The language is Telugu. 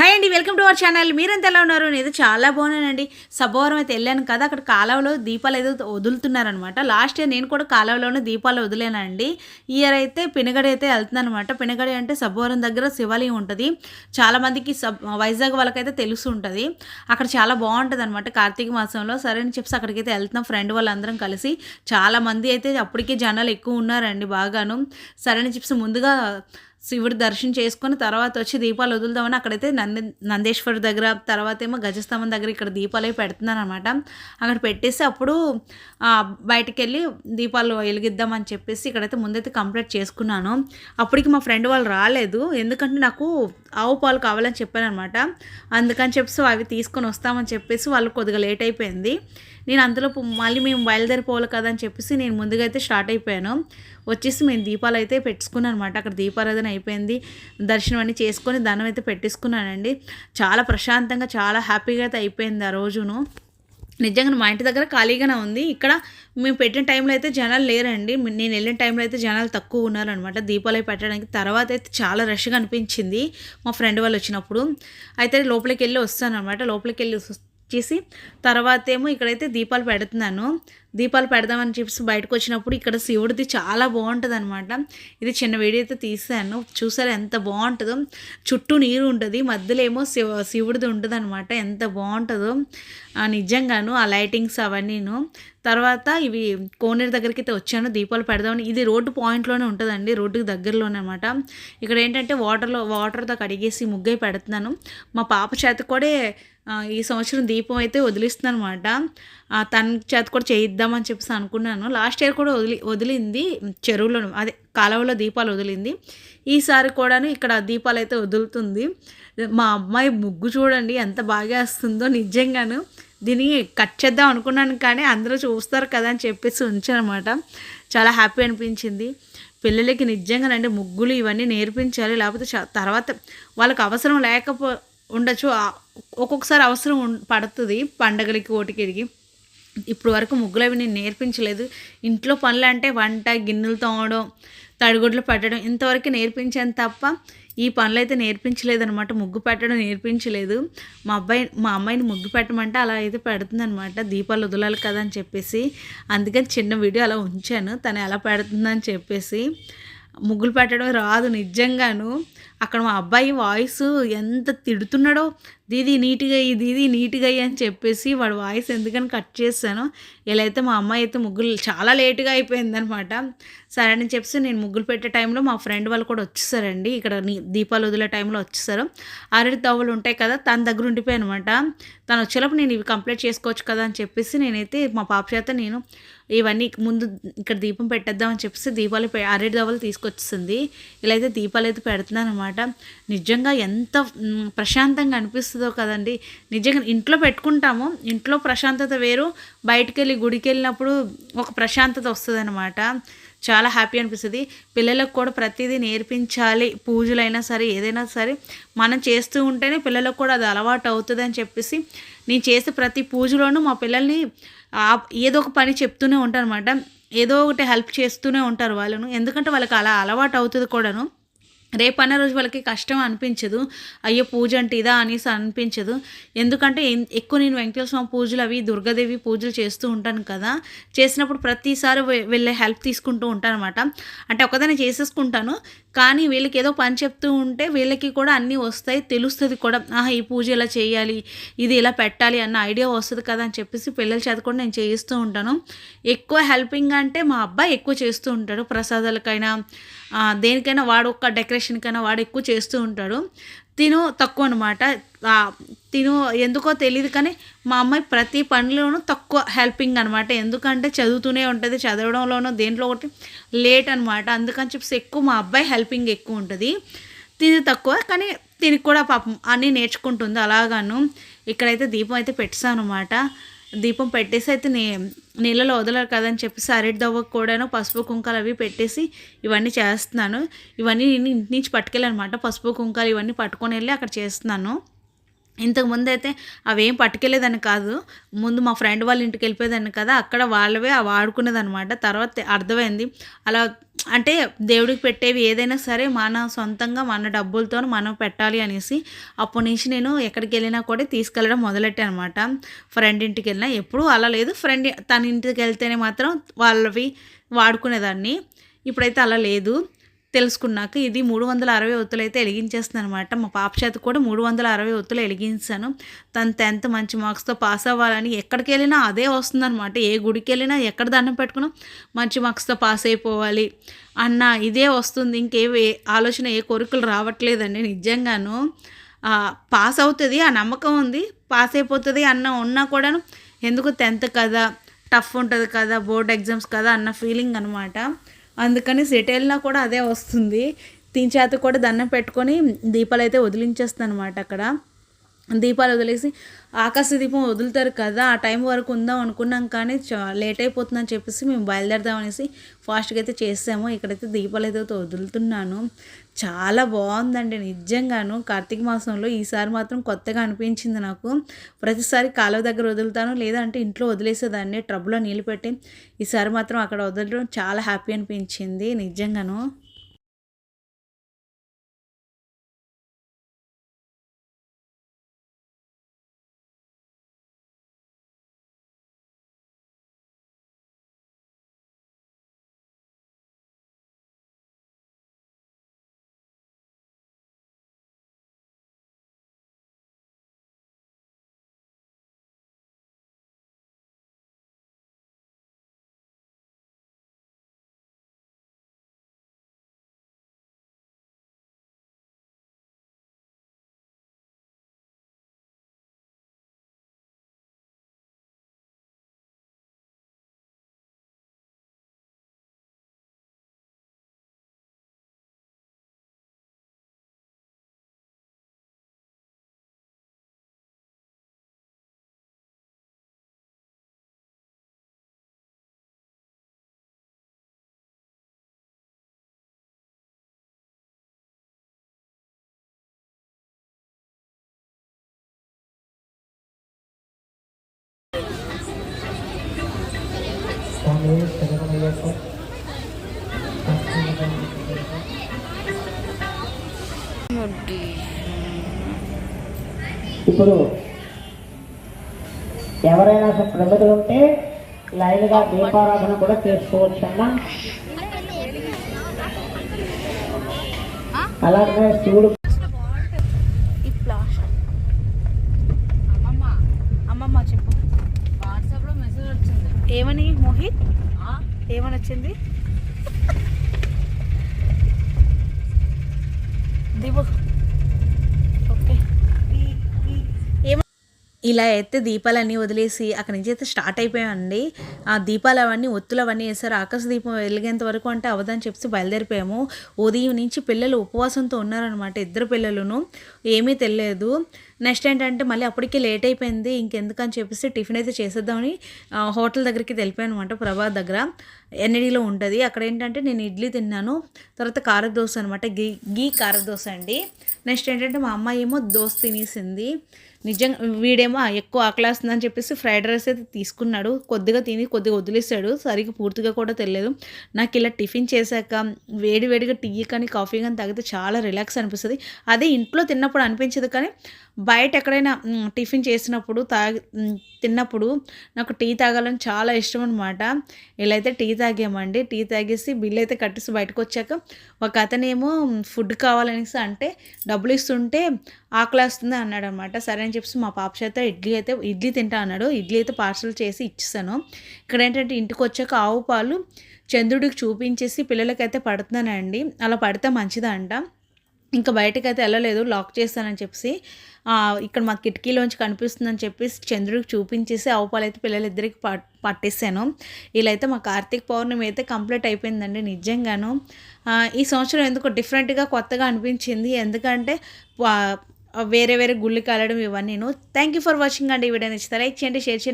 హాయ్ అండి వెల్కమ్ టు అవర్ ఛానల్. మీరంతా ఎలా ఉన్నారు? నేను చాలా బాగున్నానండి. సబ్బవరం అయితే వెళ్ళాను కదా అక్కడ కాలువలో దీపాలు ఏదో వదులుతున్నారనమాట. లాస్ట్ ఇయర్ నేను కూడా కాలువలోనే దీపాలు వదిలేనండి ఇయర్ అయితే పినగడి అయితే వెళ్తున్నాను అనమాట పినగడి అంటే సబ్బవరం దగ్గర శివాలయం ఉంటుంది. చాలామందికి సబ్ వైజాగ్ వాళ్ళకైతే తెలుసు ఉంటుంది. అక్కడ చాలా బాగుంటుంది అనమాట కార్తీక మాసంలో. సరే అని చెప్పి అక్కడికైతే వెళ్తున్నాం ఫ్రెండ్ వాళ్ళందరం కలిసి. చాలామంది అయితే అప్పటికే జనాలు ఎక్కువ ఉన్నారండి బాగాను. సరే అని చెప్పి ముందుగా శివుడి దర్శనం చేసుకుని తర్వాత వచ్చి దీపాలు వదులుదామని అక్కడైతే నంది నందేశ్వర్ దగ్గర తర్వాత ఏమో గజస్తంభం దగ్గర ఇక్కడ దీపాలు అవి పెడుతున్నాను అనమాట అక్కడ పెట్టేసి అప్పుడు ఆ, బయటికి వెళ్ళి దీపాలు వెలిగిద్దామని చెప్పేసి ఇక్కడైతే ముందైతే కంప్లీట్ చేసుకున్నాను. అప్పటికి మా ఫ్రెండ్ వాళ్ళు రాలేదు. ఎందుకంటే నాకు ఆవు పాలు కావాలని చెప్పాను అనమాట అందుకని చెప్పేసి అవి తీసుకొని వస్తామని చెప్పేసి వాళ్ళు కొద్దిగా లేట్ అయిపోయింది. నేను అందులో మళ్ళీ మేము బయలుదేరిపోవాలి కదా అని చెప్పేసి నేను ముందుగా అయితే స్టార్ట్ అయిపోయాను. వచ్చేసి మేము దీపాలు అయితే పెట్టుకున్నాను అనమాట అక్కడ దీపారాధన అయిపోయింది. దర్శనం అన్ని చేసుకొని దండం అయితే పెట్టేసుకున్నానండి. చాలా ప్రశాంతంగా చాలా హ్యాపీగా అయితే అయిపోయింది ఆ రోజును. నిజంగా మా ఇంటి దగ్గర ఖాళీగానే ఉంది. ఇక్కడ మేము పెట్టిన టైంలో అయితే జనాలు లేరండి. నేను వెళ్ళిన టైంలో అయితే జనాలు తక్కువ ఉన్నారనమాట దీపాలు పెట్టడానికి తర్వాత అయితే చాలా రష్గా అనిపించింది మా ఫ్రెండ్ వాళ్ళు వచ్చినప్పుడు. అయితే లోపలికి వెళ్ళి వస్తాను అనమాట లోపలికి వెళ్ళి వచ్చేసి తర్వాత ఏమో ఇక్కడైతే దీపాలు పెడుతున్నాను. దీపాలు పెడదామని చెప్పి బయటకు వచ్చినప్పుడు ఇక్కడ శివుడిది చాలా బాగుంటుంది అనమాట ఇది చిన్న వీడియో అయితే తీసాను చూసారు ఎంత బాగుంటుందో. చుట్టూ నీరు ఉంటుంది. మధ్యలో ఏమో శివ శివుడిది ఉంటుంది అనమాట ఎంత బాగుంటుందో. నిజంగాను ఆ లైటింగ్స్ అవన్నీను. తర్వాత ఇవి కోనేరు దగ్గరికి అయితే వచ్చాను. దీపాలు పెడదామని. ఇది రోడ్డు పాయింట్లోనే ఉంటుందండి. రోడ్డుకి దగ్గరలోనే అనమాట ఇక్కడ ఏంటంటే వాటర్లో వాటర్తో కడిగేసి ముగ్గై పెడుతున్నాను. మా పాప చేత కూడా ఈ సంవత్సరం దీపం అయితే వదిలిస్తుంది అనమాట తన చేత కూడా చేయిద్దామని చెప్పేసి అనుకున్నాను. లాస్ట్ ఇయర్ కూడా వదిలి వదిలింది చెరువులో అదే కాలువలో దీపాలు వదిలింది. ఈసారి కూడాను ఇక్కడ దీపాలు అయితే వదులుతుంది. మా అమ్మాయి ముగ్గు చూడండి ఎంత బాగా వస్తుందో నిజంగాను. దీన్ని కట్ చేద్దాం అనుకున్నాను కానీ అందరూ చూస్తారు కదా అని చెప్పేసి ఉంచానమాట చాలా హ్యాపీ అనిపించింది. పిల్లలకి నిజంగానండి ముగ్గులు ఇవన్నీ నేర్పించాలి. లేకపోతే తర్వాత వాళ్ళకి అవసరం లేకపో ఉండొచ్చు. ఒక్కొక్కసారి అవసరం ఉం- పడుతుంది. పండగలకి ఓటికి ఇప్పుడు వరకు ముగ్గులు అవి నేను నేర్పించలేదు. ఇంట్లో పనులు అంటే వంట గిన్నెలు తోమడం తడిగుడ్లు పెట్టడం ఇంతవరకు నేర్పించాను తప్ప ఈ పనులు అయితే నేర్పించలేదనమాట ముగ్గు పెట్టడం నేర్పించలేదు. మా అబ్బాయి మా అమ్మాయిని ముగ్గు పెట్టమంటే అలా అయితే పెడుతుందనమాట దీపాలు వదలాలి కదా అని చెప్పేసి. అందుకని చిన్న వీడియో అలా ఉంచాను. తను ఎలా పెడుతుందని చెప్పేసి. ముగ్గులు పెట్టడం రాదు నిజంగాను. అక్కడ మా అబ్బాయి వాయిస్ ఎంత తిడుతున్నాడో దీది నీట్గా అయ్యి దీది నీట్గా అయ్యి అని చెప్పేసి వాడు వాయిస్ ఎందుకని కట్ చేశాను ఇలా అయితే మా అమ్మాయి అయితే ముగ్గులు చాలా లేటుగా అయిపోయిందనమాట. సరే అని చెప్పేసి నేను ముగ్గులు పెట్టే టైంలో మా ఫ్రెండ్ వాళ్ళు కూడా వచ్చేసారండి. ఇక్కడ దీపాలు వదిలే టైంలో వచ్చేసారు. అరటి తవ్వలు ఉంటాయి కదా తన దగ్గర ఉండిపోయాయి అనమాట. తను వచ్చేటప్పుడు నేను ఇవి కంప్లీట్ చేసుకోవచ్చు కదా అని చెప్పేసి నేనైతే మా పాప చేత నేను ఇవన్నీ ముందు ఇక్కడ దీపం పెట్టేద్దామని చెప్పేసి దీపాలు పె- అరటి దవ్వలు తీసుకొచ్చింది ఇలా అయితే దీపాలు అయితే పెడుతున్నాను అనమాట నిజంగా ఎంత ప్రశాంతంగా అనిపిస్తుందో కదండి. నిజంగా ఇంట్లో పెట్టుకుంటాము ఇంట్లో ప్రశాంతత వేరు. బయటికి వెళ్ళి గుడికి వెళ్ళినప్పుడు ఒక ప్రశాంతత వస్తుంది చాలా హ్యాపీ అనిపిస్తుంది. పిల్లలకు కూడా ప్రతిదీ నేర్పించాలి. పూజలైనా సరే ఏదైనా సరే. మనం చేస్తూ ఉంటేనే పిల్లలకు కూడా అది అలవాటు అవుతుంది అని చెప్పేసి నేను చేసే ప్రతి పూజలోనూ మా పిల్లల్ని ఏదో ఒక పని చెప్తూనే ఉంటారు అనమాట ఏదో ఒకటి హెల్ప్ చేస్తూనే ఉంటారు వాళ్ళను. ఎందుకంటే వాళ్ళకి అలా అలవాటు అవుతుంది కూడాను. రేపన్న రోజు వాళ్ళకి కష్టం అనిపించదు. అయ్యో పూజ అంటే ఇదా అనేసి అనిపించదు. ఎందుకంటే ఎన్- ఎక్కువ నేను వెంకటేశ్వర స్వామి పూజలు అవి దుర్గాదేవి పూజలు చేస్తూ ఉంటాను కదా. చేసినప్పుడు ప్రతిసారి వెళ్ళే హెల్ప్ తీసుకుంటూ ఉంటాను అనమాట అంటే ఒకదాన్ని చేసేసుకుంటాను. కానీ వీళ్ళకి ఏదో పని చెప్తూ ఉంటే వీళ్ళకి కూడా అన్నీ వస్తాయి తెలుస్తుంది కూడా. ఆహా ఈ పూజ ఇలా చేయాలి? ఇది ఇలా పెట్టాలి? అన్న ఐడియా వస్తుంది కదా అని చెప్పేసి పిల్లల చేత కూడా నేను చేయిస్తూ ఉంటాను. ఎక్కువ హెల్పింగ్ అంటే మా అబ్బాయి ఎక్కువ చేస్తూ ఉంటాడు. ప్రసాదాలకైనా దేనికైనా వాడు ఒక్క డెకరేషన్కైనా వాడు ఎక్కువ చేస్తూ ఉంటాడు. తిను తక్కువ అనమాట తిను ఎందుకో తెలియదు కానీ మా అమ్మాయి ప్రతి పనిలోనూ తక్కువ హెల్పింగ్ అనమాట ఎందుకంటే చదువుతూనే ఉంటుంది చదవడంలోనూ దేంట్లో ఒకటి లేట్ అనమాట అందుకని చెప్పేసి ఎక్కువ మా అబ్బాయి హెల్పింగ్ ఎక్కువ ఉంటుంది. తిని తక్కువ కానీ తిని కూడా పాపం అన్నీ నేర్చుకుంటుంది అలాగాను. ఇక్కడైతే దీపం అయితే పెట్టాను అనమాట దీపం పెట్టేసి అయితే నే నీళ్ళలో వదలరు కదని చెప్పేసి అరటి దవ్వకు కూడాను పసుపు కుంకాలు అవి పెట్టేసి ఇవన్నీ చేస్తున్నాను. ఇవన్నీ నేను ఇంటి నుంచి పట్టుకెళ్ళనమాట పసుపు కుంకాలు ఇవన్నీ పట్టుకొని వెళ్ళి అక్కడ చేస్తున్నాను. ఇంతకుముందు అయితే అవేం పట్టుకెళ్ళేదాన్ని కాదు. ముందు మా ఫ్రెండ్ వాళ్ళ ఇంటికి వెళ్ళిపోయేదాన్ని కదా అక్కడ వాళ్ళవే అవి ఆడుకునేదనమాట తర్వాత అర్థమైంది. అలా అంటే దేవుడికి పెట్టేవి ఏదైనా సరే మన సొంతంగా మన డబ్బులతో మనం పెట్టాలి అనేసి అప్పటి నుంచి నేను ఎక్కడికి వెళ్ళినా కూడా తీసుకెళ్ళడం మొదలెట్టాను అనమాట ఫ్రెండ్ ఇంటికి వెళ్ళినా ఎప్పుడూ అలా లేదు. ఫ్రెండ్ తన ఇంటికి వెళ్తేనే మాత్రం వాళ్ళవి వాడుకునేదాన్ని. ఇప్పుడైతే అలా లేదు. తెలుసుకున్నాక ఇది మూడు వందల అరవై ఒత్తులు అయితే వెలిగించేస్తుంది అనమాట మా పాప చేత కూడా మూడు వందల అరవై ఒత్తులు వెలిగించాను. తను టెన్త్ మంచి మార్క్స్తో పాస్ అవ్వాలని ఎక్కడికి వెళ్ళినా అదే వస్తుందనమాట ఏ గుడికి వెళ్ళినా ఎక్కడ దండం పెట్టుకున్నా మంచి మార్క్స్తో పాస్ అయిపోవాలి. అన్న ఇదే వస్తుంది. ఇంకే ఆలోచన ఏ కోరికలు రావట్లేదండి నిజంగాను. పాస్ అవుతుంది ఆ నమ్మకం ఉంది. పాస్ అయిపోతుంది అన్న ఉన్నా కూడా ఎందుకు టెన్త్ కదా టఫ్ ఉంటుంది కదా బోర్డ్ ఎగ్జామ్స్ కదా అన్న ఫీలింగ్ అనమాట అందుకని సెట్ వెళ్ళినా కూడా అదే వస్తుంది. దీని చేత కూడా దండం పెట్టుకొని దీపాలు అయితే వదిలించేస్తాను అనమాట అక్కడ. దీపాలు వదిలేసి ఆకాశ దీపం వదులుతారు కదా ఆ టైం వరకు ఉందాం అనుకున్నాం కానీ లేట్ అయిపోతుందని చెప్పేసి మేము బయలుదేరదాం అనేసి ఫాస్ట్గా అయితే చేసాము. ఇక్కడైతే దీపాలు అయితే వదులుతున్నాను. చాలా బాగుందండి నిజంగాను. కార్తీక మాసంలో ఈసారి మాత్రం కొత్తగా అనిపించింది నాకు. ప్రతిసారి కాలువ దగ్గర వదులుతాను లేదంటే ఇంట్లో వదిలేసేదాన్ని ట్రబుల్లో నీళ్ళు పెట్టి ఈసారి మాత్రం అక్కడ వదలడం చాలా హ్యాపీ అనిపించింది నిజంగాను. ఇప్పుడు ఎవరైనా ప్రమిదలు ఉంటే లైన్గా దీపారాధన కూడా చేసుకోవచ్చు అమ్మా అలాగే శివుడు అమ్మమ్మ చెప్పు. ఏమని మోహిత్? ఏమని వచ్చింది? దివు ఇలా అయితే దీపాలన్నీ వదిలేసి అక్కడి నుంచి అయితే స్టార్ట్ అయిపోయామండి. ఆ దీపాలు అవన్నీ ఒత్తులు అవన్నీ వేసారు. ఆకాశ దీపం వెలిగేంత వరకు అంటే అవదని చెప్పి బయలుదేరిపోయాము. ఉదయం నుంచి పిల్లలు ఉపవాసంతో ఉన్నారనమాట ఇద్దరు పిల్లలను. ఏమీ తెలియదు. నెక్స్ట్ ఏంటంటే మళ్ళీ అప్పటికే లేట్ అయిపోయింది. ఇంకెందుకని చెప్పేసి టిఫిన్ అయితే చేసేద్దామని హోటల్ దగ్గరికి వెళ్ళిపోయాను అనమాట ప్రభాత్ దగ్గర. ఎన్ఐడిలో ఉంటుంది. అక్కడ ఏంటంటే నేను ఇడ్లీ తిన్నాను. తర్వాత కారదోశ అనమాట గీ గీ కారదోశ అండి. నెక్స్ట్ ఏంటంటే మా అమ్మాయి ఏమో దోశ తినేసింది. నిజంగా వీడేమో ఎక్కువ ఆకలేస్తుందని చెప్పేసి ఫ్రైడ్ రైస్ అయితే తీసుకున్నాడు. కొద్దిగా తిని కొద్దిగా వదిలేసాడు సరిగ్గా పూర్తిగా కూడా తెలియదు నాకు ఇలా టిఫిన్ చేశాక వేడి వేడిగా టీ కానీ కాఫీ కానీ తాగితే చాలా రిలాక్స్ అనిపిస్తుంది. అదే ఇంట్లో తిన్నప్పుడు అనిపించదు కానీ బయట ఎక్కడైనా టిఫిన్ చేసినప్పుడు తాగి తిన్నప్పుడు నాకు టీ తాగాలని చాలా ఇష్టం అనమాట ఇలా అయితే టీ తాగామండి టీ తాగేసి బిల్ అయితే కట్టేసి బయటకు వచ్చాక ఒక అతనేమో ఫుడ్ కావాలనేసి అంటే డబ్బులు ఇస్తుంటే ఆకలేస్తుంది అన్నాడు అనమాట సరే అని చెప్పి మా పాప చేత ఇడ్లీ అయితే ఇడ్లీ తింటా అన్నాడు. ఇడ్లీ అయితే పార్సల్ చేసి ఇచ్చేసాను. ఇక్కడ ఏంటంటే ఇంటికి వచ్చాక ఆవు పాలు చంద్రుడికి చూపించేసి పిల్లలకైతే పడుతున్నానండి. అలా పడితే మంచిదంట. ఇంకా బయటకైతే వెళ్ళలేదు లాక్ చేస్తానని చెప్పేసి ఇక్కడ మా కిటికీలోంచి కనిపిస్తుందని చెప్పేసి చంద్రుడికి చూపించేసి ఆవు అయితే పిల్లలిద్దరికి పట్ పట్టేసాను ఇలా అయితే మా కార్తీక పౌర్ణమి అయితే కంప్లీట్ అయిపోయిందండి నిజంగాను. ఈ సంవత్సరం ఎందుకో డిఫరెంట్గా కొత్తగా అనిపించింది. ఎందుకంటే వేరే వేరే గుళ్ళకి వెళ్ళడం ఇవన్నీ థ్యాంక్ యూ ఫర్ వాచింగ్ అండి ఈ వీడియో నచ్చితే లైక్ చేయండి షేర్ చేయండి